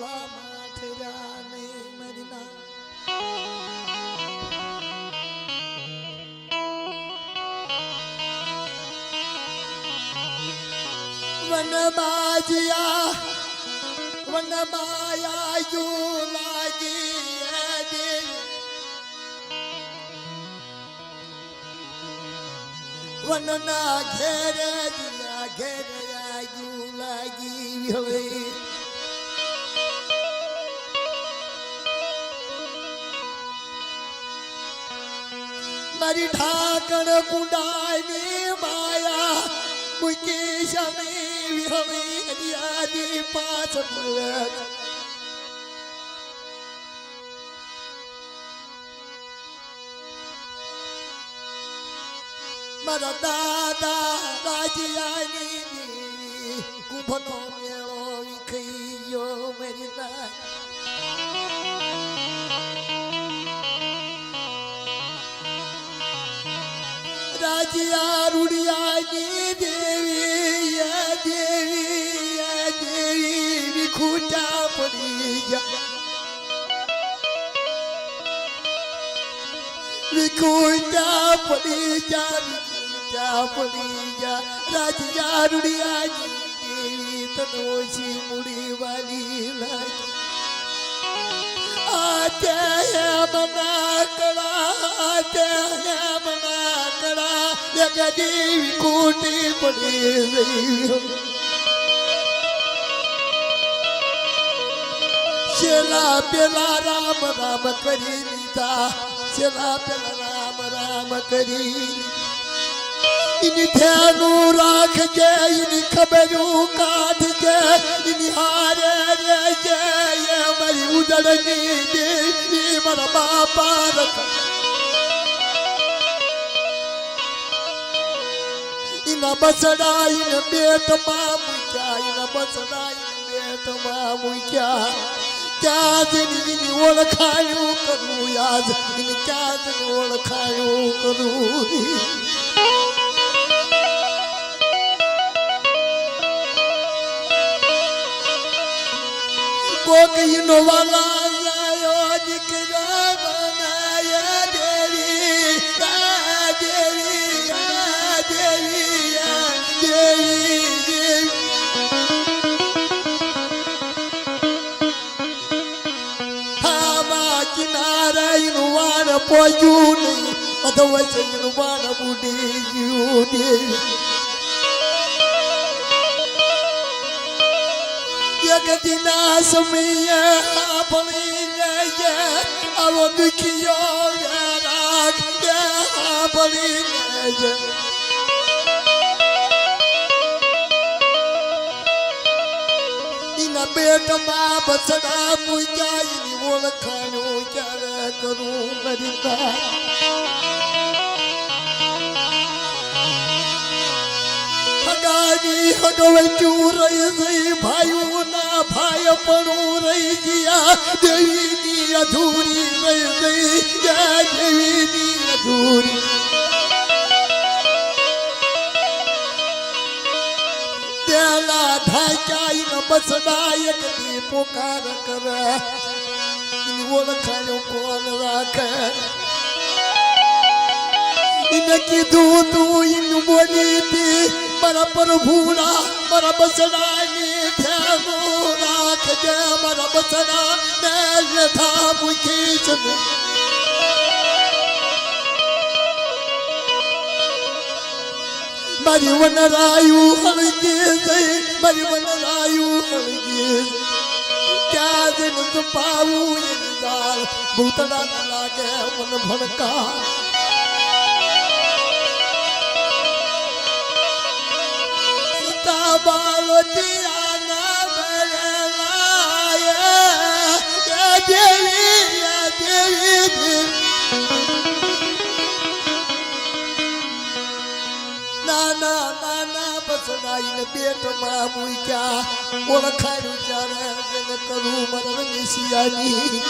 માળા માઠરા ને મરના વનબાજિયા વનમાયા યુ લાગી વનના ઘેરે મારી ઢાકણ કુંડાની માયા મૂકી શમી વિહવી હરિયાની પાછ પડે મારા દાદા રાજીયાની કુંભનો મેળો વિખઈ ગયો ના વિખૂટા પડી જા વિકુંજા પડી જા રાજીયા રૂડિયાની દેવી, તનોશી મુડી વાલી લાગી. આતે હે બના કળા, આતે હે બના કળા જગદી વિકુટી પડી રહી શેલા પેલા રામ રામ કરી લીધા શેલા પેલા રામ રામ કરી ઇની ધ્યાનું રાખજે ઇની ખબરું કાઢજે ઇની હારે રહેજે એ મારી ઉદળની દેવી મારા બાપા રખ ઇના બસડા ઇને બેટમાં મૂક્યા ઇના બસડા ઇને બેટમાં મૂક્યા. ક્યાં એની ઓળખાયું કરું યાદ, એને ક્યાં જઈને ઓળખાયું કરું. કોક ઈનો વાલા પોયું નહીં અધવચ ઈનું વાણ બુડી ગયું એક દિના સમયે આપણી લેજે આવો દુખિયો રાગ આપણી એના પેટમાં બસડા એની ઓળખાણું કરું મારી બા હગાની હગવચું રહી જઈ ભાઈઓના ભાઈ પણ રહી ગયા દેવીની અધૂરી રહી ગઈ જય દેવીની અધૂરી એક દી પોકાર કરે ઓળખાણું કોણ રાખે? એને કીધું તું એનું બોલી હતી મારા પ્રભુના, મારા બસડાની ધ્યાન રાખજે, મારા બસડા ને યથા મૂકી છે. મારી વનરાયું હળગી મારી વનરાયું હળગી ક્યાં જઈને છુપાવું એની જાળ ભૂતડા ન લાગે મન ભણકા સીતા બાળોતિયા ના બરેલાય એ દેવી એ દેવી. નાના નાના બસડાઈને પેટમાં મૂક્યા. કરું મરણ સિયાની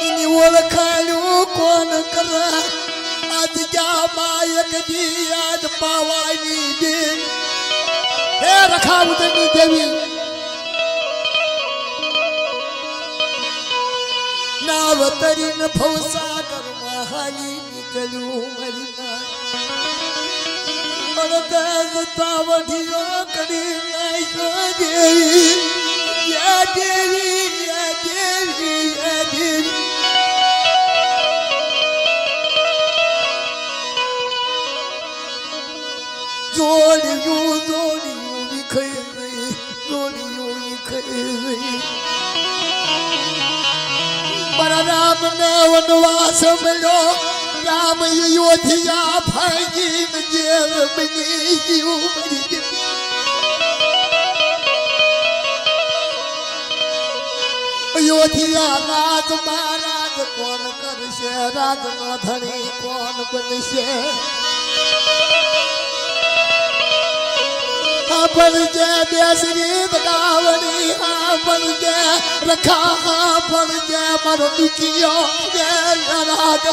એની ઓળખાયું કોણ કરા આજ જા માયકજી આજ પાવાની દેવ હે રખાવતની દેવી નાવ તરીન હાલી નીકળ્યું મરી નાય અડધા તાવડીઓ કરી નાખ્યો દેવી યા દેવી યા દેવી યા દેવી જોડિયું જોડિયું વિખઈ ગઈ જોડિયું વિખઈ ગઈ મારા રામને વનવાસ મળ્યો. રામ અયોધ્યા ભાગી જેલ બની ગયું મરી ગયું. અયોધ્યા રાજ મહારાજ કોણ કરશે? રાજ નો ધણી કોણ બનશે? હા પડજે બેસરી હા રખા હા પડજે મારો દુખિયો જે રાગ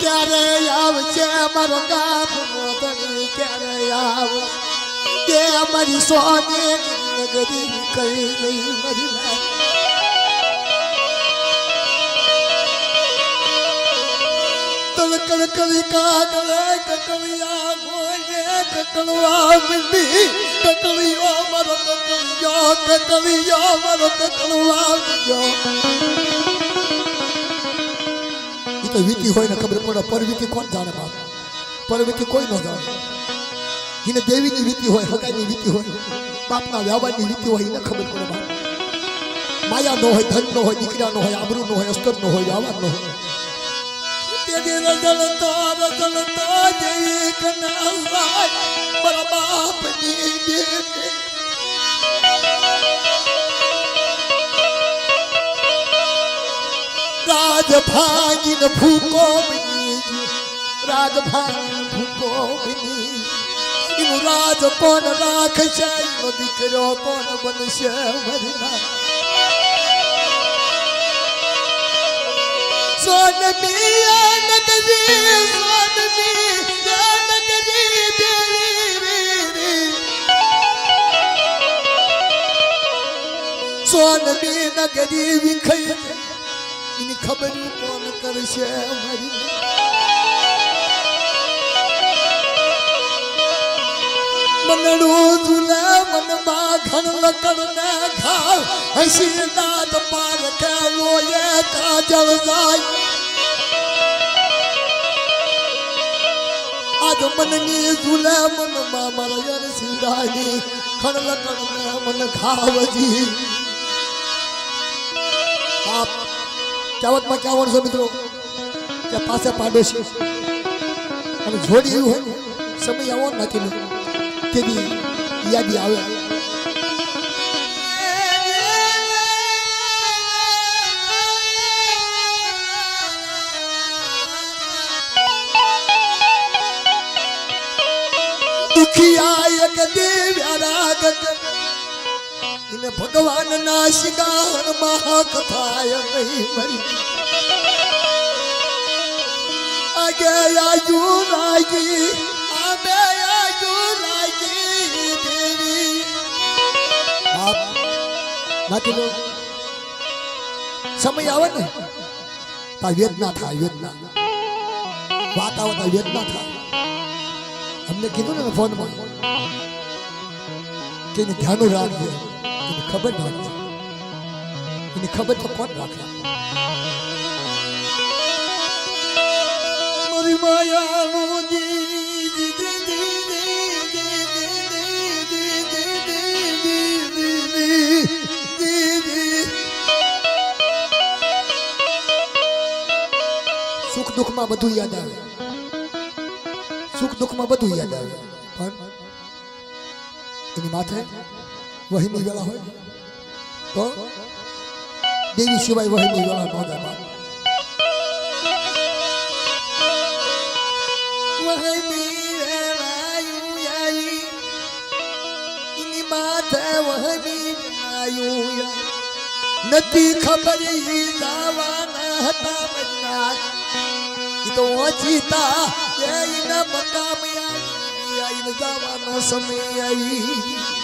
ક્યારે આવશે મારો ગામ મોદની ક્યારે આવ કે મારી સોની નગરી કઈ ગઈ મારી કલી કાગલે કકલિયા ગોલે કકલવા મિલી કકલિયો મારો કકલિયો કકલિયો મારો કકળવા ઈ તો વીતી હોય ને ખબર પડે, પરવીતી કોણ જાણે બાપ? પરવીતી કોઈ ન જાણે. એને દેવીની વીતી હોય, હગાઈની વીતી હોય, બાપના વ્યાવાની વીતી હોય એને ખબર પડે બાપ. માયા ન હોય, ધન ન હોય, દીકરા ન હોય, આબરૂ નો હોય, અસ્તર ન હોય વ્યવહાર ન હોય. તેની રજલ તો રજલ તો જેવી કના લાય મારા બાપની દેવી રાજ ભાગીને ભૂકો બની. રાજ ભાગીને ભૂકો બની એનું રાજ કોણ રાખશે? એનો દીકરો કોણ બનશે? મરના સોનબી નગરી વિખઈ એની ખબર કોણ કરશે? મારી મનડું ઝુલે મનમાં મનમાં મારા યર સિંધાની ખણ લકડ ને મન ઘાવજી. બાપ કહેવતમાં કહેવાનું છે મિત્રો? કે પાસે પાડોશી. અને જોડી હોય સમય આવો નથી ને તેની યાદી આવે દુખિયા એક દેવ્યા રાગ એને ભગવાન ના શિગાર મહાકથાય નહીં મરી આગે આયુ રાગી નાતી સમય આવે ને, તા વેદના થાય વેદના વાત આવે તા વેદના થાય. અમને કીધું ને ફોનમાં, કે એને ધ્યાન રાખજે, એને ખબર રાખજે. એની ખબર તો કોણ રાખે? આનંદમાં બધું યાદ આવે સુખ દુઃખમાં બધું યાદ આવે પણ એની માથે વહીની વેળા હોય તો દેવી સિવાય વહીની વેળા નોંધા મારે નથી ખબર જવાના હતા બધા તો ઓછીતા એના મકામ આવી આઈને જવાનો સમય આવી.